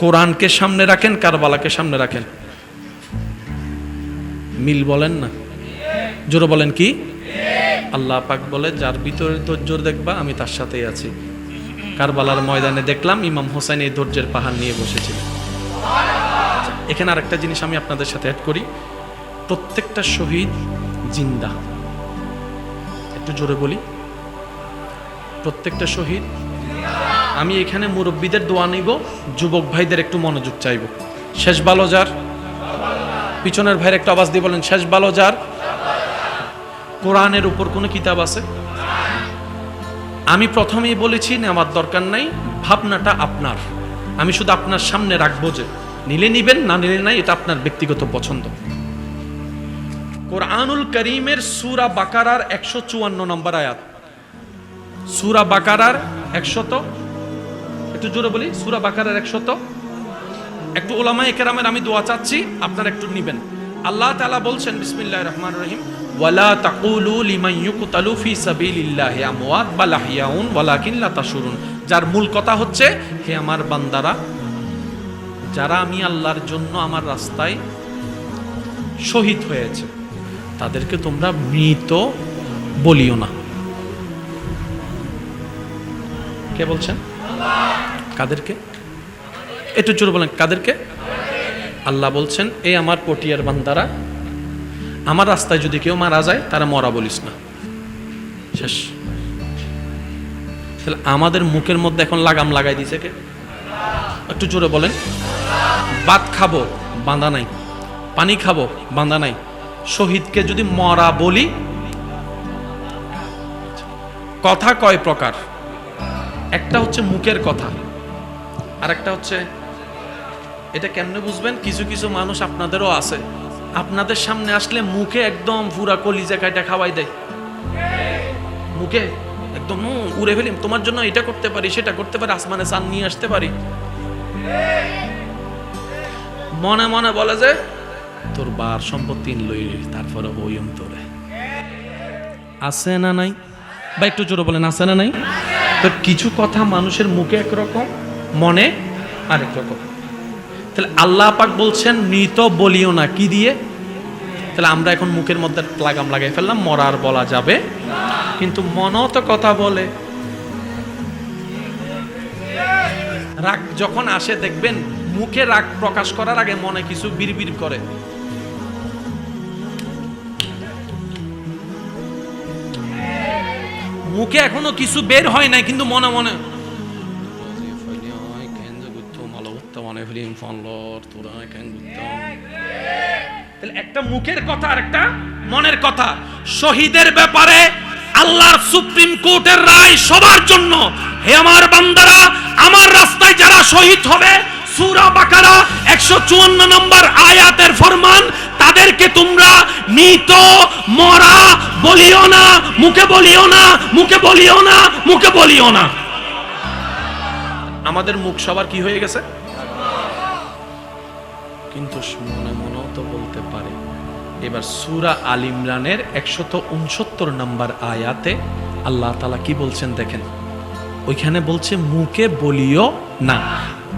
কোরআনকে সামনে রাখেন, কারবালাকে সামনে রাখেন। মিল বলেন না? জোরে বলেন কি? আল্লাহ পাক বলে, যার ভিতরে ধৈর্য দেখবা, আমি তার সাথেই আছি। কারবালার ময়দানে দেখলাম, ইমাম হোসেন এই ধৈর্যের পাহাড় নিয়ে বসেছিলেন এখানে আরেকটা জিনিস আমি আপনাদের সাথে অ্যাড করি। প্রত্যেকটা শহীদ জিন্দা। একটু জোরে বলি। প্রত্যেকটা শহীদ আমি এখানে মুরব্বীদের দোয়া নিব, যুবক ভাইদের একটু মনোযোগ চাইব। শেষ ভালো যার। পিছনের ভাইয়ের একটা আওয়াজ দিয়ে বলেন, শেষ ভালো যার। কোরআনের উপর কোনো কিতাব আছে? আমি প্রথমেই বলেছি, নেওয়ার দরকার নাই, ভাবনাটা আপনার। আমি শুধু আপনার সামনে রাখব যে, নিলে নিবেন, না নিলে নাই, এটা আপনার ব্যক্তিগত পছন্দ। কোরআনুল করিমের সুরা বাকারার একশো চুয়ান্ন নম্বর আয়াত। সুরা বাকারার একশত একটু জোরে বলি, সুরা বাকারার একশত। একটু ওলামা একরামের আমি দোয়া চাচ্ছি, আপনারা একটু নিবেন। আল্লাহ তালা বলছেন, বিসমিল্লাহির রহমান রহিম, ওয়ালা তাকুলু লিমান ইউকতালু ফি সাবিলিল্লাহি আমওয়াত বাল আহইয়াউন ওয়ালাকিন লা তাশুরুন। যার মূল কথা হচ্ছে, হে আমার বান্দারা, যারা আমি আল্লাহর জন্য আমার রাস্তায় শহীদ হয়েছে, তাদেরকে তোমরা মৃত বলিও না। কে বলছেন? কাদেরকে? একটু জোরে বলেন, কাদেরকে? আল্লাহ বলছেন এই আমার পটিয়ার বান্দারা, আমার রাস্তায় যদি কেউ মারা যায়, তারা মরা বলিস না। শেষ। তাহলে আমাদের মুখের মধ্যে এখন লাগাম লাগাই দিছে কে? একটু জোরে বলেন। ভাত খাব বাঁধা নাই। পানি খাব বাঁধা নাই। শহীদকে যদি মরা বলি, কথা কয় প্রকার। একটা হচ্ছে মুখের কথা। আর একটা হচ্ছে, এটা কেমনে বুঝবেন? কিছু কিছু মানুষ আপনাদেরও আছে। আপনাদের সামনে আসলে মুখে একদম পুরা কলিজা কাইটা খাওয়াই দেয়। মুখে একদম উড়ে ফেলিম, তোমার জন্য এটা করতে পারি, সেটা করতে পারি, আসমানে চান নিয়ে আসতে পারি। মনে মনে বলে যে, তোর বার সম্পত্তি লই তারপরে হইম তোরে। আছে না নাই? বা একটু জোরে বলেন, আছে না নাই? তো কিছু কথা মানুষের মুখে একরকম মনে আরেক রকম। তাহলে আল্লাহ পাক বলছেন মৃত বলিও না। কি দিয়ে? তাহলে আমরা এখন মুখের মধ্যে লাগাম লাগাই ফেললাম, মরার বলা যাবে। কিন্তু মনও তো কথা বলে। রাগ যখন আসে, দেখবেন মুখে রাগ প্রকাশ করার আগে মনে কিছু বিড়বিড় করে। মুখে এখনও কিছু বের হয় নাই, কিন্তু মনে মনে তাহলে একটা মুখের কথা আর একটা মনের কথা। শহীদের ব্যাপারে আল্লাহর সুপ্রিম কোর্টের রায় সবার জন্য। হে আমার বান্দারা আমার রাস্তায় যারা শহীদ হবে সূরা বাকারা 154 নম্বর আয়াতের ফরমান তাদেরকে তোমরা মৃত মরা বলিও না মুখে বলিও না মুখে বলিও না মুখে বলিও না। আমাদের মুখ সবার কি হয়ে গেছে? কিন্তু মনে মনেও তো বলতে পারে। এবার সুরা আল ইমরানের একশত উনসত্তর নম্বর আয়াতে আল্লাহ তালা কি বলছেন দেখেন। ওইখানে বলছে, মুখে বলিও না।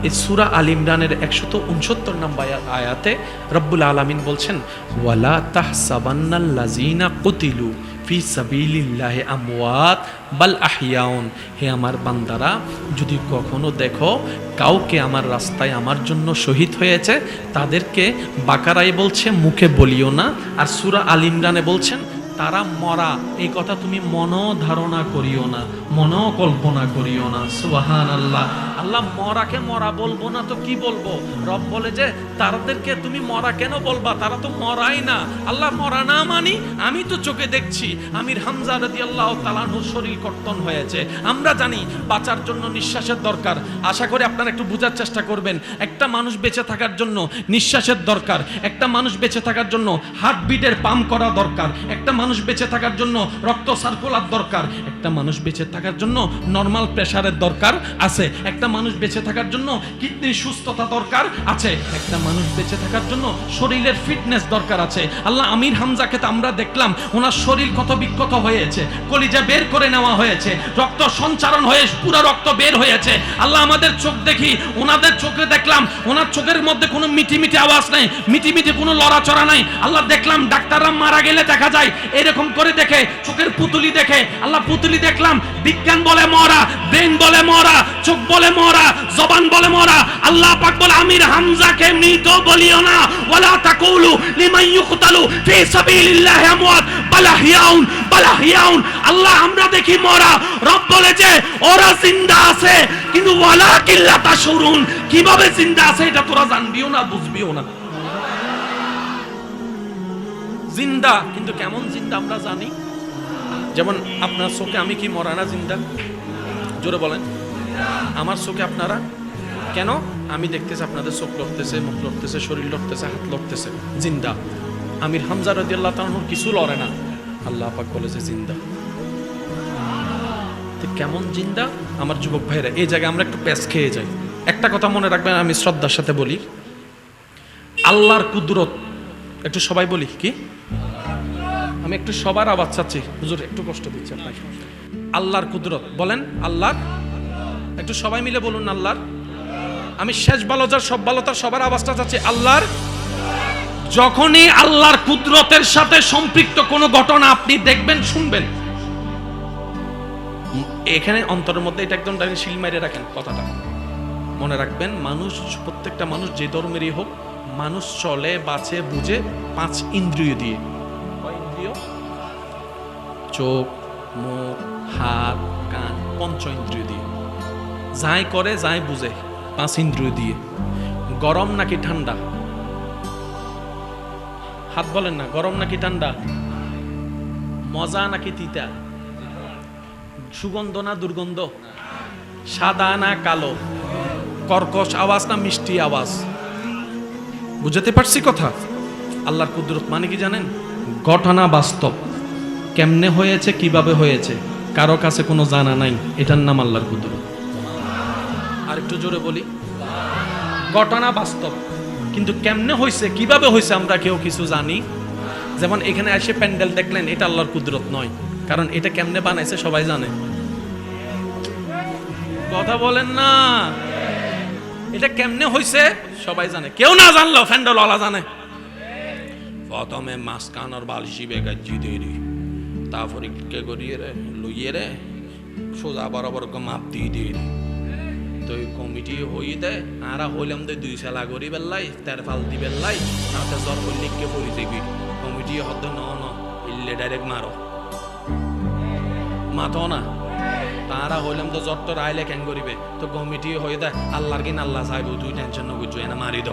এই সুরা আল ইমরানের একশত উনসত্তর নম্বর আয়াতে রব্বুল আলমিন বলছেন, ওয়ালা তাহসাবান্নাল্লাযিনা কুতিলু। ফি সাবিলিল্লাহি আমওয়াত, বাল আহিয়াউন হে আমার বান্দারা, যদি কখনো দেখো কাউকে আমার রাস্তায় আমার জন্য শহীদ হয়েছে, তাদেরকে বাকারাই বলছে, মুখে বলিও না। আর সুরা আল ইমরানে বলছেন, তারা মরা। এই কথা তুমি মন ধারণা করিও না মন কল্পনা করিও না। সুবাহান আল্লাহ আল্লাহ মরাকে মরা বলব না তো কি বলব? রব বলে যে তাদেরকে তুমি মরা কেন বলবা? তারা তো মরাই না। আল্লাহ মরা না মানি, আমি তো চোখে দেখছি। আমির হামজা রাদি আল্লাহ তালানুর শরীর কর্তন হয়েছে। আমরা জানি বাঁচার জন্য নিঃশ্বাসের দরকার। আশা করি আপনারা একটু বোঝার চেষ্টা করবেন। একটা মানুষ বেঁচে থাকার জন্য নিঃশ্বাসের দরকার। একটা মানুষ বেঁচে থাকার জন্য হার্টবিটের পাম্প করা দরকার। একটা মানুষ বেঁচে থাকার জন্য রক্ত সার্কুলার দরকার। একটা মানুষ বেঁচে থাকার জন্য নর্মাল প্রেশারের দরকার আছে। একটা মানুষ বেঁচে থাকার জন্য কিডনি সুস্থতা দরকার আছে। একটা মানুষ বেঁচে থাকার জন্য শরীরের ফিটনেস দরকার আছে। আল্লাহ আমির হামজাকে তো আমরা দেখলাম, ওনার শরীর কত বিক্ষত হয়েছে, কলিজা বের করে নেওয়া হয়েছে, রক্ত সঞ্চারণ হয়ে পুরো রক্ত বের হয়েছে। আল্লাহ আমাদের চোখ দেখি, ওনাদের চোখে দেখলাম, ওনার চোখের মধ্যে কোনো মিটি মিটি আওয়াজ নাই, মিটি মিটি কোনো লড়াচড়া নাই। আল্লাহ দেখলাম ডাক্তাররা মারা গেলে দেখা যায়, এরকম করে দেখে, চোখের পুতুলি দেখে। আল্লাহ পুতুলি দেখলাম, বিজ্ঞান বলে মরা ব্রেন বলে মরা, চোখ বলে মরা। জবান বলে মরা। আল্লাহ পাক বলে, আমির হামজাকে মৃত বলিও না। ওয়ালা তাকুলু লিমান ইউকতালু ফি সাবিলিল্লাহি আমওয়াত। বাল আহইয়াউন বাল আহইয়াউন আল্লাহ, আমরা দেখি মরা। রব বলে যে, ওরা জিন্দা আছে, কিন্তু ওয়ালা কিল্লা তাশুরুন কীভাবে জিন্দা আছে, এটা তোরা জানবিও না, বুঝবিও না। জিন্দা, কিন্তু কেমন জিন্দা আমরা জানি? যেমন আপনার চোখে আমি কি মরা না জিন্দা? জোরে বলেন। আমার চোখে আপনারা? কেন? আমি দেখতেছি আপনাদের চোখ লড়তেছে, মুখ লড়তেছে, শরীর লড়তেছে, হাত লড়তেছে। জিন্দা। আমির হামজা রদি আল্লাহ তাহর কিছু লড়ে না। আল্লাহ পাক বলেছে জিন্দা। কেমন জিন্দা? আমার যুবক ভাইরা, এই জায়গায় আমরা একটু প্যাস খেয়ে যাই। একটা কথা মনে রাখবেন, আমি শ্রদ্ধার সাথে বলি। আল্লাহর কুদরত, একটু সবাই বলি, কি? আমি একটু সবার আওয়াজ চাচ্ছি। হুজুর, একটু কষ্ট দিচ্ছি আপনাকে আল্লাহর কুদরত, বলেন, আল্লাহর একটু সবাই মিলে বলুন আল্লাহর। আমি শেষ বালজার সব ভালো তার, সবার আওয়াজটা চাচ্ছি আল্লাহর। যখনই আল্লাহর কুদরতের সাথে সম্পৃক্ত কোনো ঘটনা আপনি দেখবেন, শুনবেন। এখানে অন্তরের মধ্যে এটা একদম ডাইরেক্ট শিল মাইরে রাখেন কথাটা। মনে রাখবেন, মানুষ, প্রত্যেকটা মানুষ যে ধর্মেরই হোক, মানুষ চলে, বাঁচে, বুঝে পাঁচ ইন্দ্রিয় দিয়ে। ইন্দ্রিয়? চোখ, মুখ, হাত, কান, পঞ্চ ইন্দ্রিয় দিয়ে। যাই করে, যাই বুঝে, পাঁচ ইন্দ্রিয় দিয়ে। গরম নাকি ঠান্ডা? হাত বলেন না, গরম নাকি ঠান্ডা? মজা নাকি তিতা? সুগন্ধ না দুর্গন্ধ? সাদা না কালো? কর্কশ আওয়াজ না মিষ্টি আওয়াজ? বুঝাতে পারছি কথা? আল্লাহর কুদরত মানে কি জানেন? ঘটনা বাস্তব। কেমনে হয়েছে, কীভাবে হয়েছে? কারও কাছে কোনো জানা নাই, এটার নাম আল্লাহর কুদরত। আর একটু জোরে বলি। ঘটনা বাস্তব। কিন্তু কেমনে হয়েছে কীভাবে হয়েছে আমরা কেউ কিছু জানি? যেমন এখানে এসে প্যান্ডেল দেখলেন, এটা আল্লাহর কুদরত নয়। কারণ এটা কেমনে বানাইছে সবাই জানে। কথা বলেন না। এটা কেমনে হয়েছে সবাই জানে। কেউ না জানলো ফ্যান্ডল ওলা জানে। প্রথমে মাঝখানোর বালিশি বেগাজি রে। তারপরে কে করিয়ে রে, লইয়ে রে, সোজা বরাবর মাপ দিয়ে দিয়ে তো কমিটি হই দে, আরা হইলাম দে দুই সেলা করি বেল্লাই তের ফাল দি বেল্লাই তাতে জ্বর করলে কে পড়ি দেখবি কমিটি হদ ন ন ইল্লে ডাইরেক্ট মারো। মাথো না? তারা হইলাম তো জ্বর তো রাইলে কেন করিবে? তো কমিটি হয়ে দেয় আল্লাহর কিন আল্লাহ চাইব, তুই টেনশন নবুঝু এনে মারি দ।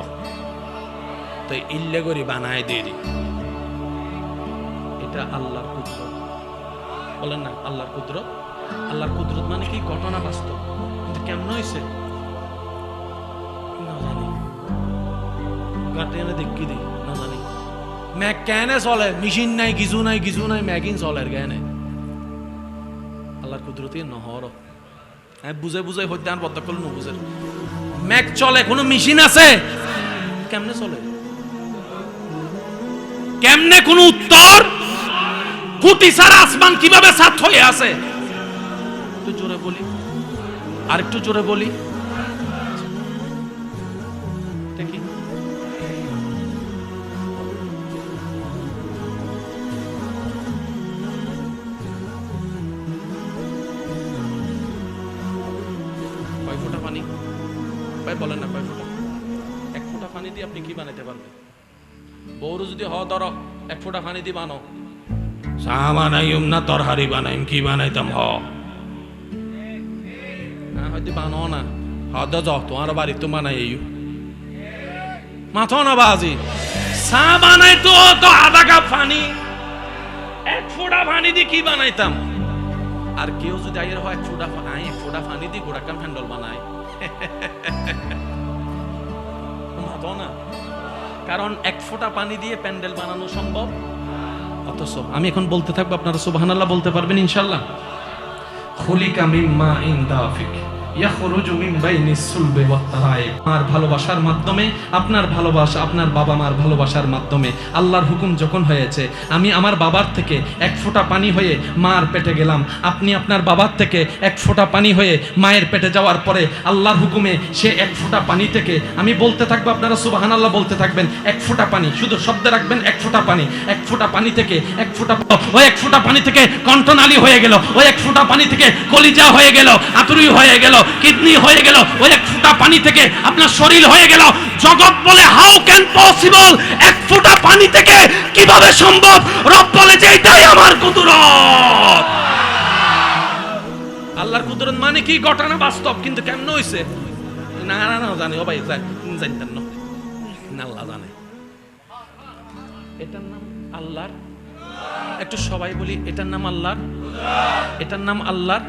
তো ইল্লে করি বানায় দিয়ে দি। এটা আল্লাহর কুদরত। বলেন না, আল্লাহর কুদরত? আল্লাহর কুদরত মানে কি? ঘটনা বাস্তব। কেমন হয়েছে? চলে কেনে। আছে? কেমনে চলে? কেমনে কোনো উত্তর কুটি সারা আসমান কীভাবে সাত হয়ে আছে? আর একটু জোরে বলি। পানি? ভাই, বলেন না, কয় ফোঁটা? এক ফোঁটা পানি দিয়ে আপনি কি বানাইতে পারবেন? বউরু যদি হ ধর, এক ফোঁটা পানি দিয়ে বানো চা বানাইম না তরহারি বানাইম, কি বানাইতাম, হ। হয়তো বানো না হদ য তোমার বাড়ি তো বানাই এই মাথো না বাজি চা বানাই তো তো আধা কাপ পানি এক ফোঁটা পানি দিয়ে কি বানাইতাম আর কেউ যদি আইয়ের হয় এক ফোঁটা আই এক ফোঁটা পানি দিয়ে গোড়া কান হ্যান্ডল বানায় মাথো না কারণ এক ফোঁটা পানি দিয়ে প্যান্ডেল বানানো সম্ভব? অথচ আমি এখন বলতে থাকব আপনারা সুবহানাল্লাহ বলতে পারবেন ইনশাল্লাহ খুলিকা মিম্মা ইন দাফিক আমার ভালোবাসার মাধ্যমে, আপনার ভালোবাসা, আপনার বাবা মার ভালোবাসার মাধ্যমে আল্লাহর হুকুম যখন হয়েছে, আমি আমার বাবার থেকে এক ফোঁটা পানি হয়ে মার পেটে গেলাম। আপনি আপনার বাবার থেকে এক ফোঁটা পানি হয়ে মায়ের পেটে যাওয়ার পরে আল্লাহর হুকুমে সে এক ফোঁটা পানি থেকে, আমি বলতে থাকব, আপনারা সুবাহান আল্লাহ বলতে থাকবেন, এক ফোঁটা পানি, শুধু শব্দ রাখবেন, এক ফোঁটা পানি। এক ফোঁটা পানি থেকে, এক ফোঁটা ওই এক ফোঁটা পানি থেকে কণ্ঠনালী হয়ে গেল ওই এক ফোঁটা পানি থেকে কলিজা হয়ে গেল, আতুরি হয়ে গেল কিডনি হয়ে গেল ওই এক ফোঁটা পানি থেকে আপনার শরীর হয়ে গেল। জগৎ বলে হাউ ক্যান পসিবল এক ফোঁটা পানি থেকে কীভাবে সম্ভব? রব বলে যে এটাই আমার কুদরত। আল্লাহর কুদরত মানে কি? ঘটনা বাস্তব কিন্তু কেমন হইছে? না না না জানি ও ভাই জানতেন না, আল্লাহ জানে। এটার নাম আল্লাহর? একটু সবাই বলি এটার নাম আল্লাহর? এটার নাম আল্লাহর?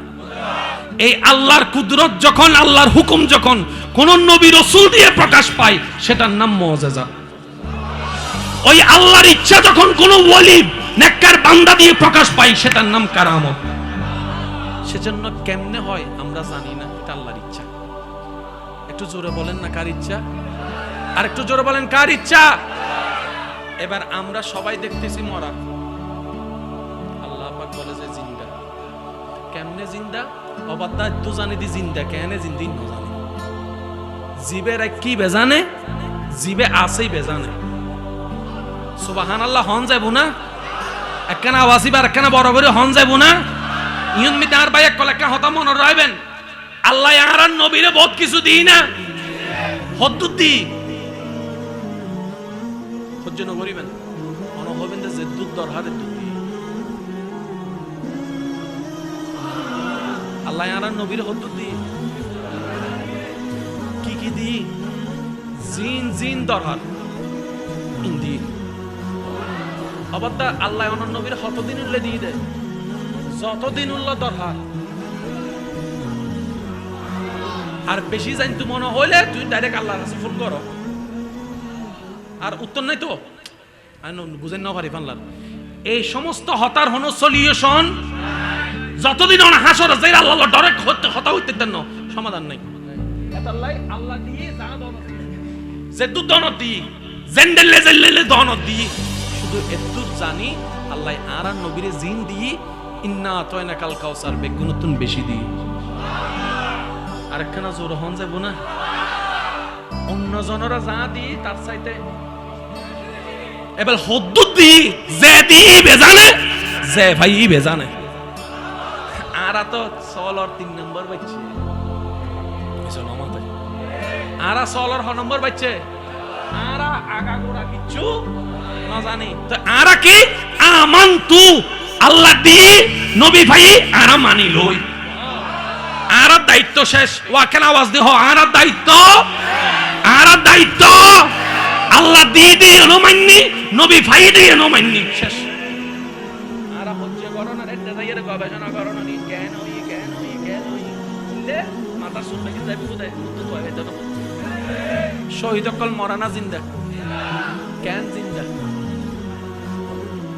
এই আল্লাহর কুদরত যখন, আল্লাহর হুকুম যখন কোন নবী রসুল দিয়ে প্রকাশ পায়, সেটার নাম মজেজা ওই আল্লাহর ইচ্ছা যখন কোন ওলি নেককার বান্দা দিয়ে প্রকাশ পায়, সেটার নাম কারামত। সেজন্য কেমনে হয়, আমরা জানি না, এটা আল্লাহর ইচ্ছা। একটু জোরে বলেন না কার ইচ্ছা? আর একটু জোরে বলেন কার ইচ্ছা? এবার আমরা সবাই দেখতেছি মরা। আল্লাহ বলে যে কেমনে জিন্দা? অবাদ্দা তো জানি দি জিন্দা, কেনে জিন্দি ন জিবের এক কি বেজানে? জিবে আসেই বেজানে। সুবাহান আল্লাহ হন যাইব না? একখানা আওয়াজিবার একখানা বড় বড় হন যাইব না? ইয়ন মি তার ভাই এক কল কলেকা হতা মনে রাখবেন আল্লাহ আর নবীরে বহুত কিছু দিই না। হদ্দুত দি সহ্য করিবেন হবেন যে দুধ দরহারে আল্লাহ আর নবীর হদ্দুত দি। কি কি দি? জিন জিন দরহার। ইন্দি। অবাদ্দা আল্লাহ অনন্য নবীর হতদিন উল্লে দিয়ে দেয়। যতদিন উল্ল দরকার আর বেশি জানতু মনে হইলে তুই ডাইরেক্ট আল্লাহর কাছে ফোন করো। আর উত্তর নাই তো? বুঝেন না পারি পানলার এই সমস্ত হতার হন সলিউশন যতদিন অন হাসর আছে আল্লাহ ডরে হতে হতা হইতে দেন সমাধান নাই। এতাল্লাই আল্লাহ দিয়ে যা দন যে দু দনত দি জেন্ডেলে জেন্ডেলে দনত দি শুধু এতুর জানি আল্লাহ আর আর নবীরে জিন দি ইন্না তয়না কাল কাউসার বেগুনতুন বেশি দি। আরেকখানা জোর হন যাব না? অন্য জনরা যা দি তার চাইতে এবার হদ্দুত দি যে দি বেজানে যে ভাই বেজানে। আরা তো সলর তিন নম্বর বাচ্চে আরা সলর হ নম্বর বাচ্চে আরা আগা গোড়া কিচ্ছু না জানি। তো আরা কি? আমান তু আল্লাহ দি নবী ভাই আরা মানি লই। আর দায়িত্ব শেষ। ওয়াকেন আওয়াজ দিহ আর দায়িত্ব। আর দায়িত্ব। আল্লাহ দিয়ে দিয়ে এনো নবী ভাই দিয়ে এনো শেষ। আর হচ্ছে যাইয়ের গবেষণা মাথা শুনবে কি শহীদ অকল মরানা জিন্দা, কেন জিন্দা?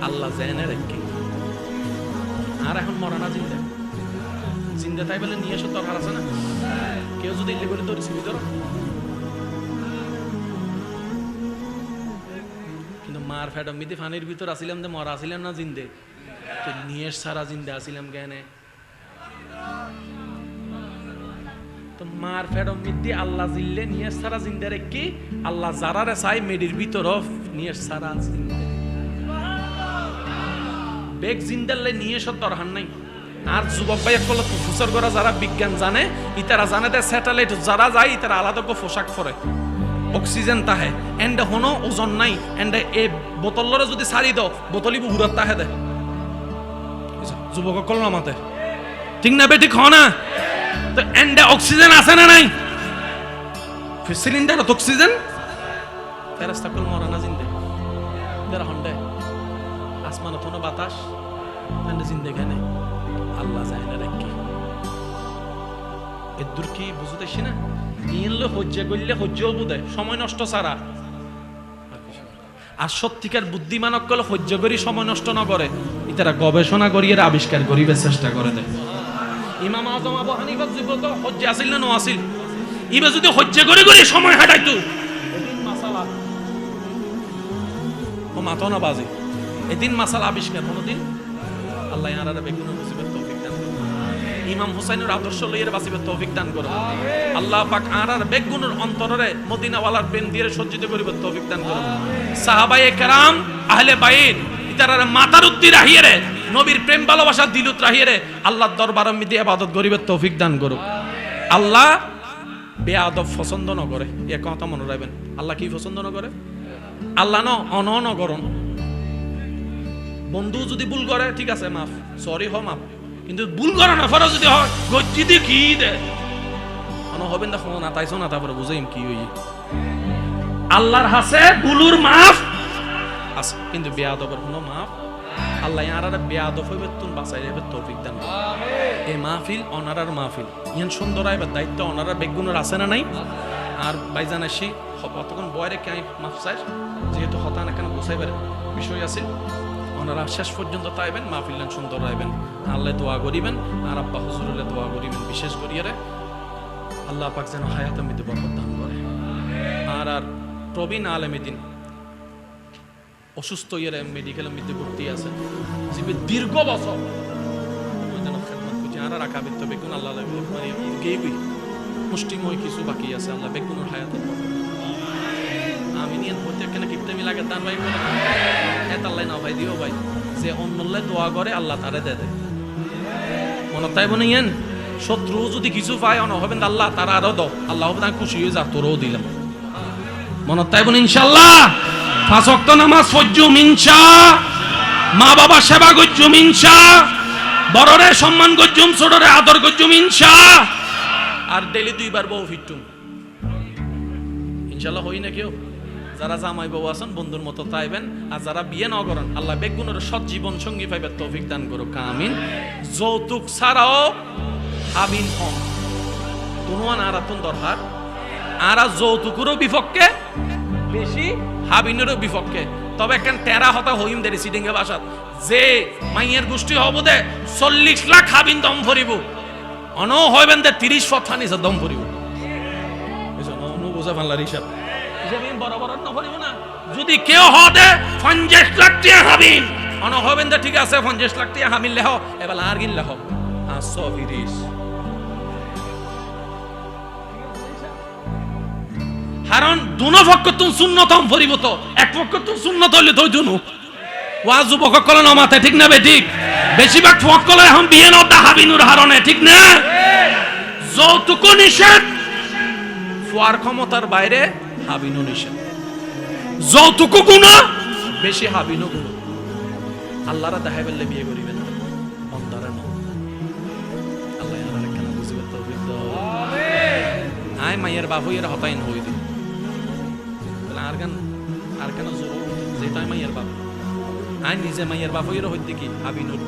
আল্লাহ জেনে রেখে। আর এখন মরানা জিন্দা। জিন্দা তাই বলে নিয়ে এসো দরকার আছে না। কেউ যদি ইল্লি করে তো রিসিভি কিন্তু মার ফ্যাডম মিদি ফানির ভিতর আসিলাম যে মরা আসিলাম না জিন্দে। তো নিয়ে সারা জিন্দে আসিলাম জ্ঞানে তো মার ফেডম মিদি আল্লাহ জিল্লে নিয়ে সারা জিন্দে রেখি আল্লাহ যারারে চাই মেডির ভিতর নিয়ে সারা জিন্দে বেগ জিন্দাল্লে নিয়ে সব দরকার নাই। আর যুবক ভাই একল প্রফেসর করা যারা বিজ্ঞান জানে, ইতারা জানে যে স্যাটেলাইট যারা যায়, ইতারা আলাদা পোশাক পরে। অক্সিজেন তাহে। এন্ড হনো ওজন নাই। এন্ড এ বোতলরে যদি সারি দাও বোতলি উড়াত তাহে দে। যুবক কল নামাতে। ঠিক না বেটি খাও না? তো এন্ডে অক্সিজেন আছে না নাই? সিলিন্ডারত অক্সিজেন? ফেরাস্তা কল মরা না জিন্দে। তেরা হন্ডে। আসমান অথনো বাতাস তাহলে জিন্দেখানে আল্লাহ যায় না রেখে। এদুর কি বুঝতেছি না? নিয়ে হজ্জে করলে হজ্জেও বুঝে সময় নষ্ট ছাড়া। আর সত্যিকার বুদ্ধিমান অকল সহ্য করি সময় নষ্ট না করে ইতারা গবেষণা করি এর আবিষ্কার করিবে চেষ্টা করে দেয় ইমাম আজম আবু হানিফা জীবত হজ্জে আসিল না আসিল ইবে যদি হজ্জে করে করে সময় হাঁটাইতো? মাসালা। ও মাতো না বাজে। এদিন মাসালা আবিষ্কার। কোনোদিন? আল্লাহ ইয়ারা বেগুন মুসিবত তৌফিক দান। ইমাম হুসাইনের আদর্শ লইয়ের বাসিবের তৌফিক দান করুন। আল্লাহ পাক আরার বেগুনের অন্তরে মদিনাওয়ালার প্রেম দিয়ে সজ্জিত করিবে তৌফিক দান করুন। সাহাবায়ে কেরাম, আহলে বাইত, ইতারার মাতার উদ্দি রাহিয়ে নবীর প্রেম, ভালোবাসা দিলুত রাহিয়ে আল্লাহর দরবার মিদি ইবাদত করিবে তৌফিক দান করুক। আল্লাহ বেয়াদব পছন্দ ন করে। এ কথা মনে রাখবেন। আল্লাহ কি পছন্দ ন করে? আল্লাহ ন অন ন করন। বন্ধু যদি ভুল করে, ঠিক আছে, মাফ। সরি হ, মাফ। কিন্তু ভুল করে না ফরা যদি হয় গজ্জি কি দে? অন হবেন দেখো না তাইছো না তারপরে বুঝাইম কি হই আল্লাহর হাসে বুলুর মাফ। আছে, কিন্তু বেয়াদবের কোনো মাফ আল্লাহ ইয়ারারে বেয়াদব হইবে তুন বাঁচাই যাবে তৌফিক দান। এই মাহফিল অনারার মাহফিল। ইয়ান সুন্দর আইবার দায়িত্ব অনারার বেগুনের আছে না নাই? আর বাইজান আসি অতক্ষণ বয়রে কে আমি মাফ চাই? যেহেতু হতান এখানে গুছাইবার বিষয় আছে। ওনারা শেষ পর্যন্ত তাইবেন মাহফিল নেন সুন্দর রাইবেন আল্লাহ দোয়া করিবেন আর আব্বা হুজুরুল্লাহ দোয়া করিবেন বিশেষ করিয়ে আল্লাহ পাক যেন হায়াত মৃত্যু দান করে। আর আর প্রবীণ আলমেদিন অসুস্থ ইয়ে মেডিকেল মৃত্যু ভর্তি আছে। যে দীর্ঘ বছর মানে মুষ্টিময় কিছু বাকি আছে আল্লাহ মিলাকে ভাই বলে? ভাই যে আল্লাহ দে তাই বনে ইয়েন, শত্রু যদি কিছু পায়, অন হবেন আল্লাহ তারা আরও দাও। আল্লাহ খুশি হয়ে যা, তোরও দিলাম। মনে তাই বোন ইনশাল্লাহ পাঁচ ওয়াক্ত নামাজ ফজ্জুম ইনশা মা বাবা সেবা গজ্জুম ইনশা বড়রে সম্মান গজ্জুম ছোটরে আদর গজ্জুম ইনশা আর ডেলি দুইবার বউ ফিটুম ইনশাল্লাহ হই না কেউ? যারা জামাই বউ আছেন, বন্ধুর মতো তাইবেন, আর যারা বিয়ে ন করেন, আল্লাহ বেগুনের সৎ জীবন সঙ্গী পাইবে তৌফিক দান করো কামিন যৌতুক ছাড়াও আবিন হন। দুনুয়ান আরাতন দরকার। আরা যৌতুকেরও বিপক্ষে বেশি হাবিনেরও বিপক্ষে। তবে একখান টেরা হতা হইম দেরি সিডিঙ্গে বাসাত। যে মাইয়ের গোষ্ঠী হব দে, চল্লিশ লাখ হাবিন দম ভরিব। অন হইবেন দে, তিরিশ ফথা নিছে দম ভরিব। বোঝা ফানলার হিসাব। বড় বড় না। যদি কেউ হ দে, পঞ্চাশ লাখ টিয়া হাবিন। অন হবেন দে, ঠিক আছে, পঞ্চাশ লাখ টিয়া হামিন লেহ, এবার আর গিন লেহ। আটশো তিরিশ কারণ দুনো পক্ষ তুম শূন্যতম ভরিব তো এক পক্ষ তুম শূন্যত হইলে তো দুনু ওয়া যুবক কলে নমাতে ঠিক না বে? ঠিক। বেশিরভাগ ফকলে এখন বিয়ে নদা হাবিনুর হারণে ঠিক না? যৌতুক নিষেধ ফুয়ার ক্ষমতার বাইরে হাবিনু নিষেধ। যৌতুক গুণ বেশি হাবিনু গুণ। আল্লাহরা দেখাই বললে বিয়ে করিবেন অন্ধারে ন। আল্লাহ আমার কেন বুঝিবে তৌফিক দাও। আয় মাইয়ের বাবু এর হতাইন হই দি বলে আর গান আর কেন জোর যেটা মাইয়ের বাপ আয় নিজে এর হইতে কি হাবিনুর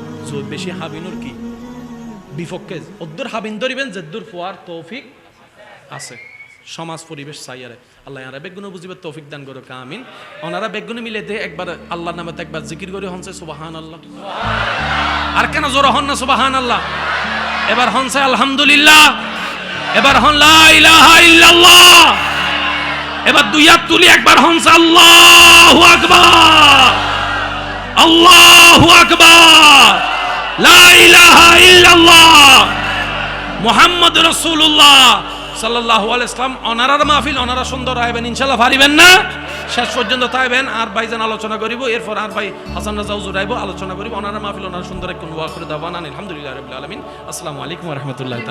বেশি হাবিনুর কি? বিপক্ষে অদ্দুর হাবিন ধরিবেন জেদ্দুর ফুয়ার তৌফিক আছে। সমাজ পরিবেশ চাইয়ারে আল্লাহ ইয়ারা বেগুনে বুঝিবে তৌফিক দান করো কামিন ওনারা বেগুনে মিলে দে একবার আল্লাহর নামে একবার জিকির করে হনছে সুবাহান আল্লাহ আর কেন জোর হন না সুবাহান আল্লাহ এবার হনছে, আলহামদুলিল্লাহ। এবার হন, লা ইল্লাল্লাহ। এবার দুই হাত তুলি একবার হনছে আল্লাহু আকবার। আল্লাহু আকবার। লা ইলাহা ইল্লাল্লাহ। মুহাম্মদ রাসূলুল্লাহ সাল্লাল্লাহু আলাইহি ইসলাম অনারার মাহফিল, অনারা সুন্দর আইবেন, ইনশাআল্লাহ পারিবেন না। শেষ পর্যন্ত তাইবেন আর ভাইজান আলোচনা করিব, এরপর আর ভাই হাসান রাজা হুজুর আইব আলোচনা করিব। অনারা মাহফিল, অনারা সুন্দর এক কোন ওয়া করে দাওয়ানা, আলহামদুলিল্লাহ রাব্বিল আলামিন। আসসালামু আলাইকুম ওয়া রাহমাতুল্লাহি